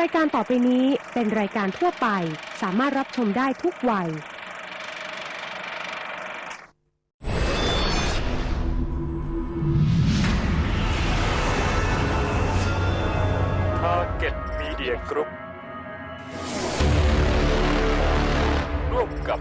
รายการต่อไปนี้เป็นรายการทั่วไป สามารถรับชมได้ทุกวัยทาเก็ตมีเดียกรุ๊ปร่วมกับ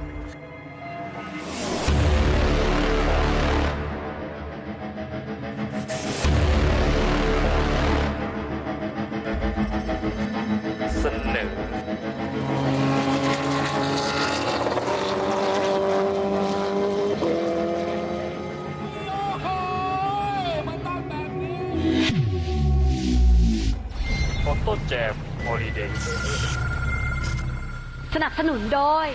อโต้แจมฮอลิเดย์สนับสนุนโดย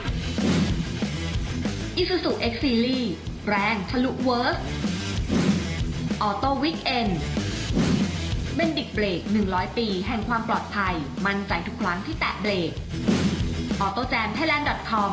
Isuzu X Series แรงทะลุเวิร์สออโต้วิกเอนเบนดิกเบรก 100 ปี แห่งความปลอดภัย มั่นใจทุกครั้งที่แตะเบรกออโต้แจม thailand.com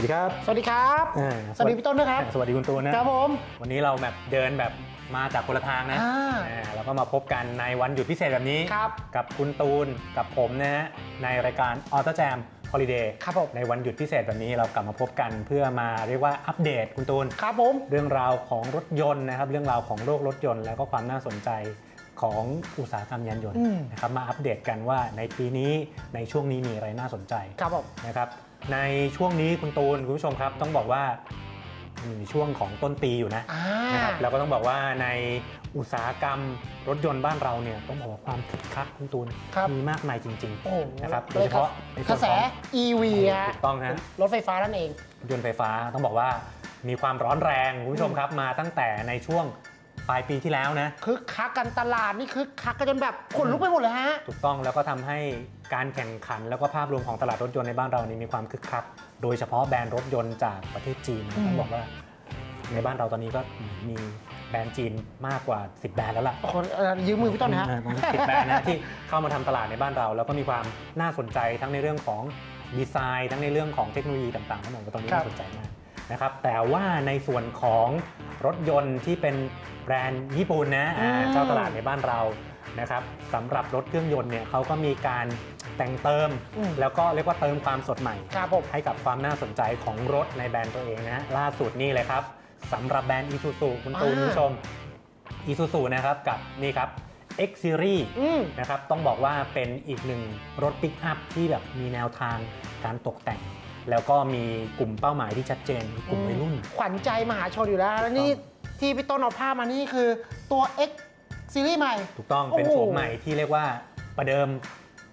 วัสดีครับ สวัสดีครับ อ่าสวัสดีพี่ต้นด้วยครับ สวัสดีคุณตูนนะ ครับผม วันนี้เราแบบเดินแบบมาจากคนละทางนะอ่าอ่าแล้วก็มาพบกันในวันหยุดพิเศษแบบนี้ ครับกับคุณตูนกับผมนะฮะในรายการออ t ต j แจมฮอลิเดย์ครับผม ในวันหยุดพิเศษแบบนี้เรากลับมาพบกันเพื่อมาเรียกว่าอัปเดตคุณตูน ครับผม เรื่องราวของรถยนต์นะครับ เรื่องราวของโลกรถยนต์ แล้วก็ความน่าสนใจของอุตสาหกรรมยานยนต์อืม นะครับมาอัปเดตกันว่าในปีนี้ในช่วงนี้มีอะไรน่าสนใจครับผม นะครับ ในช่วงนี้คุณตูนคุณผู้ชมครับต้องบอกว่ามีช่วงของต้นปีอยู่นะอ่านะครับแล้วก็ต้องบอกว่าในอุตสาหกรรมรถยนต์บ้านเราเนี่ยต้องบอกว่าความคึกคักคุณตูนครับมีมากมายจริงโอ้โหนะครับเลยครับโดยเฉพาะในส่กวระนแสของ EV ๆฮะถูกต้องฮะรถไฟฟ้านั่นเองยนต์ไฟฟ้าต้องบอกว่ามีความร้อนแรงคุณผู้ชมครับมาตั้งแต่ในช่วง ปลายปีที่แล้วนะ คึกคักกันตลาดนี่คึกคักกันจนแบบขนลุกไปหมดเลยฮะ ถูกต้องแล้วก็ทำให้การแข่งขันแล้วก็ภาพรวมของตลาดรถยนต์ในบ้านเรานี่มีความคึกคัก โดยเฉพาะแบรนด์รถยนต์จากประเทศจีนอืมต้องบอกว่า ในบ้านเราตอนนี้ก็มีแบรนด์จีนมากกว่า 10 แบรนด์แล้วล่ะคนเอ่อยืมมือพี่ต้นนะฮะสิบแบรนด์นะที่เข้ามาทำตลาดในบ้านเรา แล้วก็มีความน่าสนใจทั้งในเรื่องของดีไซน์ ทั้งในเรื่องของเทคโนโลยีต่างๆทั้งหมดก็ตอนนี้ครับ น่าสนใจมากนะครับแต่ว่าในส่วนของ รถยนต์ที่เป็นแบรนด์ญี่ปุ่นนะอ่า เจ้าตลาดในบ้านเรานะครับสำหรับรถเครื่องยนต์เนี่ยเขาก็มีการแต่งเติม อืม แล้วก็เรียกว่าเติมความสดใหม่ ครับผม ให้กับความน่าสนใจของรถในแบรนด์ตัวเองนะล่าสุดนี่เลยครับสำหรับแบรนด์ Isuzu คุณตูนอ่า คุณผู้ชม Isuzu นะครับกับนี่ครับ X Series อืม นะครับต้องบอกว่าเป็นอีกหนึ่งรถปิกอัพที่แบบมีแนวทางการตกแต่ง แล้วก็มีกลุ่มเป้าหมายที่ชัดเจนคือกลุ่มวัยรุ่น ขวัญใจมหาชนอยู่แล้ว แล้วนี่ที่พี่ต้นเอาภาพมานี่คือตัว X ซีรีส์ใหม่ ถูกต้องเป็นโอ้โฉโหมใหม่ที่เรียกว่าประเดิม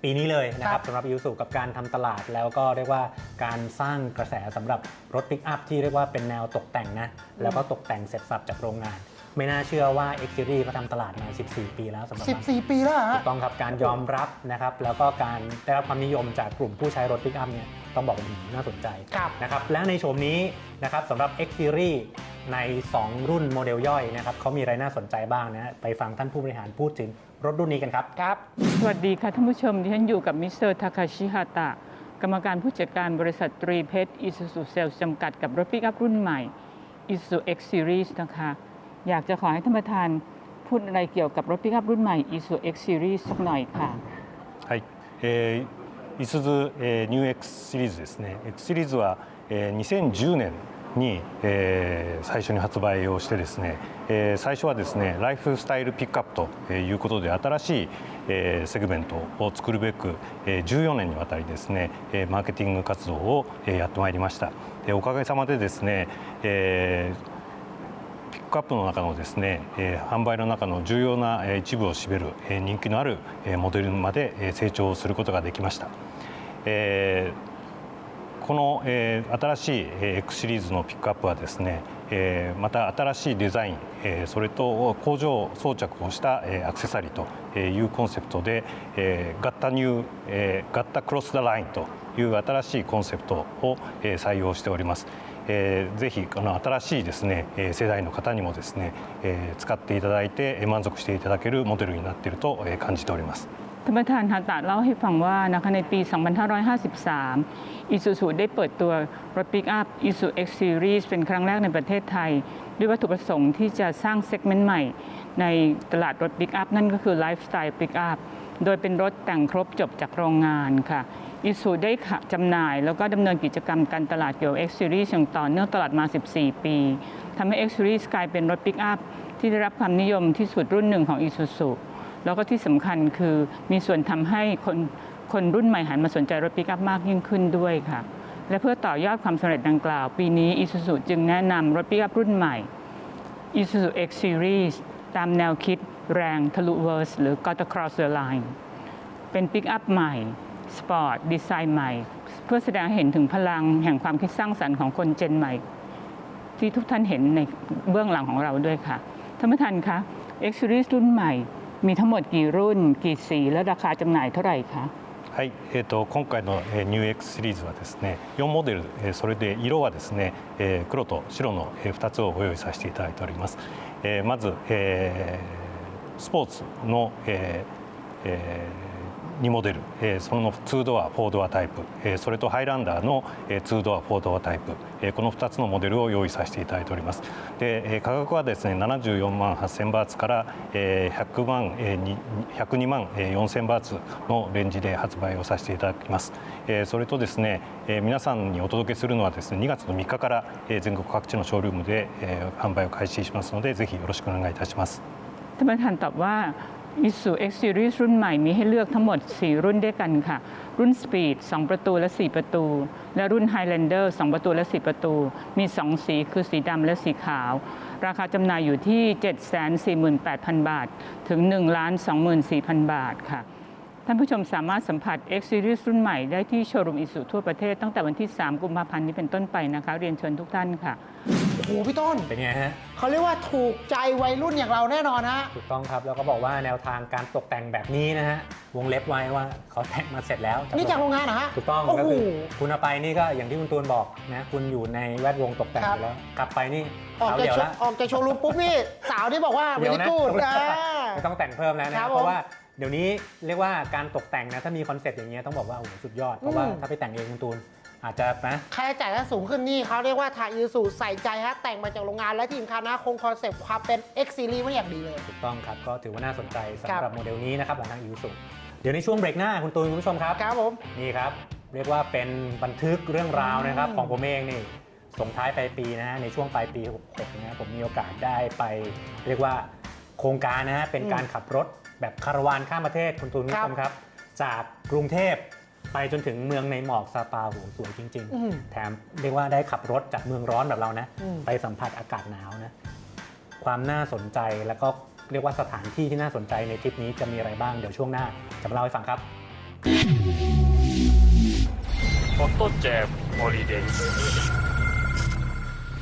ปีนี้เลยนะคครัรับบสำหรับ Isuzu กับการทำตลาดแล้วก็เรียกว่าการสร้างกระแสสำหรับรถปิกอัพที่เรียกว่าเป็นแนวตกแต่งนะ แล้วก็ตกแต่งเสร็จสับจากโรงงาน ไม่น่าเชื่อว่า X Series เขาทำตลาดมา 14 ปีแล้วสำหรับมัน14 ปีแล้วเหรอถูฮะกต้องครับการยอมรับนะครับ แล้วก็การได้รับความนิยมจากกลุ่มผู้ใช้รถปิกอัพเนี่ยต้องบอกว่าอืมน่าสนใจครับนะครับ และในโฉมนี้นะครับสำหรับ X Series ใน 2 รุ่นโมเดลย่อยนะครับเขามีอะไรน่าสนใจบ้างนะไปฟังท่านผู้บริหารพูดถึงรถรุ่นนี้กันครับ ครับ สวัสดีค่ะท่านผู้ชมดิฉันอยู่กับมิสเตอร์ทาคาชิฮาตะกรรมการผู้จัดการบริษัทตรีเพชรอิ u ู u เซลจำกัดกับรถปิกอัพรุ่นใหม่ Isuzu X Series นะคะ อยากจะขอให้ท่านประธานพูดอะไรเกี่ยวกับรถปิกอัพรุ่นใหม่ Isuzu X Series สักหน่อยค่ะ はい、えー、いすゞ、えー、ニュー X シリーズですね X シリーズは、えー、2010年に、えー最初に発売をしてですね、えー最初はですねライフスタイルピックアップということで新しい、えーセグメントを作るべく、えー14年にわたりですねえーマーケティング活動をえーやってまいりましたでおかげさまでですね、えー ピックアップの中のですね、えー販売の中の重要なえー一部を占めるえー人気のあるえーモデルまでえー成長することができました。えーこの、えー新しいえー X シリーズのピックアップはですね、えーまた新しいデザイン、えーそれと工場装着をしたえーアクセサリーというコンセプトで、えーガッタニュー、えーガッタクロス・ザ・ラインという新しいコンセプトをえー採用しております。えー、ぜひこの新しいですね世代の方にもですね、えー、使っていただいて満足していただけるモデルになっていると感じております。ท่านประธานฮาตาเล่าให้ฟังว่านะคะในปี 2553 อิซูซูได้เปิดตัวรถปิกอัพอิซูเอ็กซ์ซีรีส์เป็นครั้งแรกในประเทศไทย ด้วยวัตถุประสงค์ที่จะสร้างเซกเมนต์ใหม่ ในตลาดรถปิกอัพนั่นก็คือไลฟ์สไตล์ปิกอัพโดยเป็นรถแต่งครบจบจากโรงงานค่ะ อิซูได้จำหน่าย แล้วก็ดำเนินกิจกรรมการตลาดเกี่ยวกับ X Series อย่างต่อเนื่องตลอดมา 14 ปีทำให้ X Series กลายเป็นรถปิกอัพที่ได้รับความนิยมที่สุดรุ่นหนึ่งของ Isuzu แล้วก็ที่สำคัญคือมีส่วนทำให้คนคนรุ่นใหม่หันมาสนใจรถปิกอัพมากยิ่งขึ้นด้วยค่ะ และเพื่อต่อยอดความสำเร็จดังกล่าว ปีนี้ Isuzu จึงแนะนำรถปิกอัพรุ่นใหม่ Isuzu X Series ตามแนวคิดแรงทะลุเวอร์สหรือ Got Across the Line เป็นปิกอัพใหม่ สปอร์ต ดีไซน์ใหม่ เพื่อแสดงให้เห็นถึงพลังแห่งความคิดสร้างสรรค์ของคนเจนใหม่ ที่ทุกท่านเห็นในเบื้องหลังของเราด้วยค่ะ ท่านประธานคะ X Series รุ่นใหม่ มีทั้งหมดกี่รุ่น กี่สี และราคาจำหน่ายเท่าไหร่คะ はい、えー、と今回の、えー、ニュー X シリーズはですね4モデル、えーそれで色はですね、えー黒と白の、え2つをご用意させていただいております、えーまず、えースポーツの、えーえ 2モデル、えーその2ドア4ドアタイプ、えーそれとハイランダーの、えー2ドア4ドアタイプ、えーこの2つのモデルを用意させていただいておりますで、えー価格はですね74万8000バーツから、えー100万、えーに102万えー4000バーツのレンジで発売をさせていただきます、えーそれとですね、えー皆さんにお届けするのはですね2月の3日から、えー全国各地のショールームで、えー販売を開始しますのでぜひよろしくお願いいたします ท่านประธานตอบว่า Isuzu X Series รุ่นใหม่มีให้เลือกทั้งหมด 4 รุ่นด้วยกันค่ะ รุ่น Speed 2 ประตูและ 4 ประตู และรุ่น Highlander 2 ประตูและ 4 ประตู มี 2 สีคือสีดำและสีขาว ราคาจำหน่ายอยู่ที่ 748,000 บาท ถึง 1,24,000 บาทค่ะ ท่านผู้ชมสามารถสัมผัส X Series รุ่นใหม่ได้ที่โชว์รูมอิสุทั่วประเทศตั้งแต่วันที่ 3 กุมภาพันธ์นี้เป็นต้นไปนะคะ เรียนเชิญทุกท่านค่ะ โอ้โหพี่ต้น เป็นไงฮะ เขาเรียกว่าถูกใจวัยรุ่นอย่างเราแน่นอนฮะ ถูกต้องครับ แล้วก็บอกว่าแนวทางการตกแต่งแบบนี้นะฮะ วงเล็บไว้ว่าเขาแต่งมาเสร็จแล้วนี่จากโรงงานเหรอฮะถูกต้องโอ้ก็โหคือคุณเอาไปนี่ก็อย่างที่คุณตูนบอกนะคุณอยู่ในแวดวงตกแต่งครัอบยู่แล้ว กลับไปนี่ออกเอาจากเดี๋ยวโชละว์ออกจากโชว์รูมปุ๊บนี่สาวที่บอกว่าเดี๋ยววินะกูดอ่าไม่ต้องแต่งเพิ่มแล้วคนะรับผมเพราะว่าเดี๋ยวนี้เรียกว่าการตกแต่งนะถ้ามีคอนเซ็ปต์อย่างเงี้ยต้องบอกว่าโอ้โหสุดยอดเพราะว่าอืมถ้าไปแต่งเองคุณตูน อาจจะนะค่าใช้จ่ายถ้าสูงขึ้นนี่เขาเรียกว่าทางยูสูใส่ใจฮะแต่งมาจากโรงงานและที่สำคัญนะคงคอนเซปต์ความเป็น X Series ไว้อย่างดีเลย ถูกต้องครับ ก็ถือว่าน่าสนใจสำคหรัรับบโมเดลนี้นะครับของทางอิวสุเดี๋ยวในช่วงเบรกหน้าคุณตูนคุณผู้ชมครับครับผมนี่ครับ เรียกว่าเป็นบันทึกเรื่องราวนะครับอืมของผมเองนี่ส่งท้ายปลายปีนะฮะในช่วงปลายปี66นะฮะผมมีโอกาสได้ไป เรียกว่าโครงการนะฮะเป็นการขับรถแบบคาราวานข้ามประเทศคุณตูนคุณผู้ชมครับ จากกรุงเทพ ไปจนถึงเมืองในหมอกซาปาโหสวยจริง อืมๆ แถมเรียกว่าได้ขับรถจากเมืองร้อนแบบเรานะ อืม ไปสัมผัสอากาศหนาวนะ ความน่าสนใจแล้วก็เรียกว่าสถานที่ที่น่าสนใจในทริปนี้จะมีอะไรบ้างเดี๋ยวช่วงหน้าจะมาเล่าให้ฟังครับ ฟอโต้แจมฮอลิเดย์